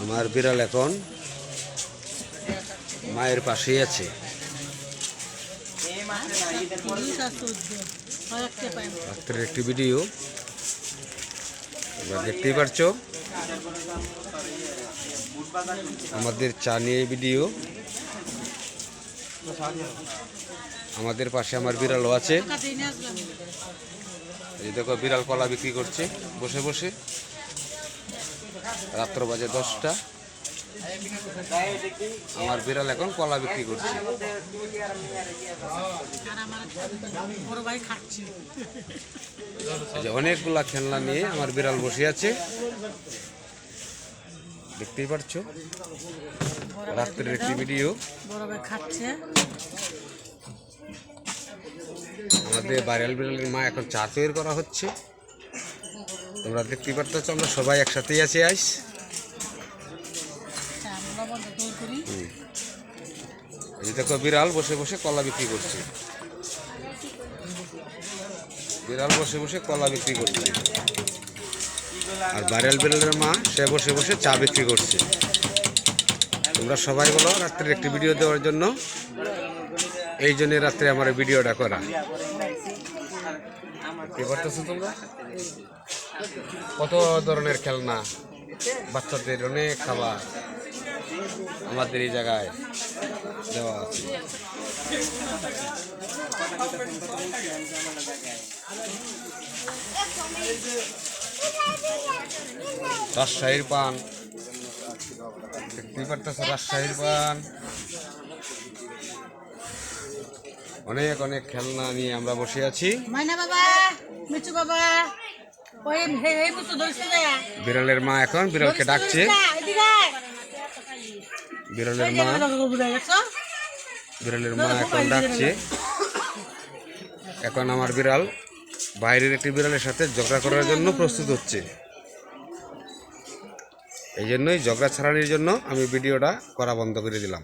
আমার বিড়াল এখন মায়ের পাশেই আছে। একটি ভিডিও। তোমরা দেখতেই পারছ? আমাদের চা নিয়ে ভিডিও। আমাদের পাশে আমার বিড়ালও আছে। এই দেখো বিড়াল কলা বিক্রি করছে। বসে বসে। রাত্র বাজে দশটা। আমার বিড়াল এখন কলা বিক্রি করছে। অনেকগুলা খেলনা নিয়ে আমার বিড়াল বসে আছে। দেখতেই পারছ? রাত্রের একটি ভিডিও। খাচ্ছে আমাদের বাইরাল বিড়ালের মা এখন চা তৈরি করা হচ্ছে। তোমরা দেখতে পারতেছ, আমরা সবাই একসাথেই আছি আইস। এই দেখো, বিড়াল বসে বসে কলা বিক্রি করছে। বিড়াল বসে বসে কলা বিক্রি করছে। আর বাইরাল বিড়ালের মা, সে বসে বসে চা বিক্রি করছে। তোমরা সবাই বলো, রাত্রের একটি ভিডিও দেওয়ার জন্য। এই জন্য রাত্রে আমার ভিডিওটা করা। কি করতেছো তোমরা? কত ধরনের খেলনা বাচ্চাদের অনেক খাবার আমাদের এই জায়গায় দেওয়া আছে। রাজশাহীর পান। দেখতেই পারতেছ রাজশাহীর পান। অনেক অনেক খেলনা নিয়ে আমরা বসে আছি। বাবা মিচু বাবা। বিড়ালের মা এখন বিড়ালকে ডাকছে। বিড়ালের মা। বিড়ালের মা এখন ডাকছে। এখন আমার বিড়াল বাইরের একটি বিড়ালের সাথে ঝগড়া করার জন্য প্রস্তুত হচ্ছে। এই জন্যই ঝগড়া ছাড়ানোর জন্য আমি ভিডিওটা করা বন্ধ করে দিলাম।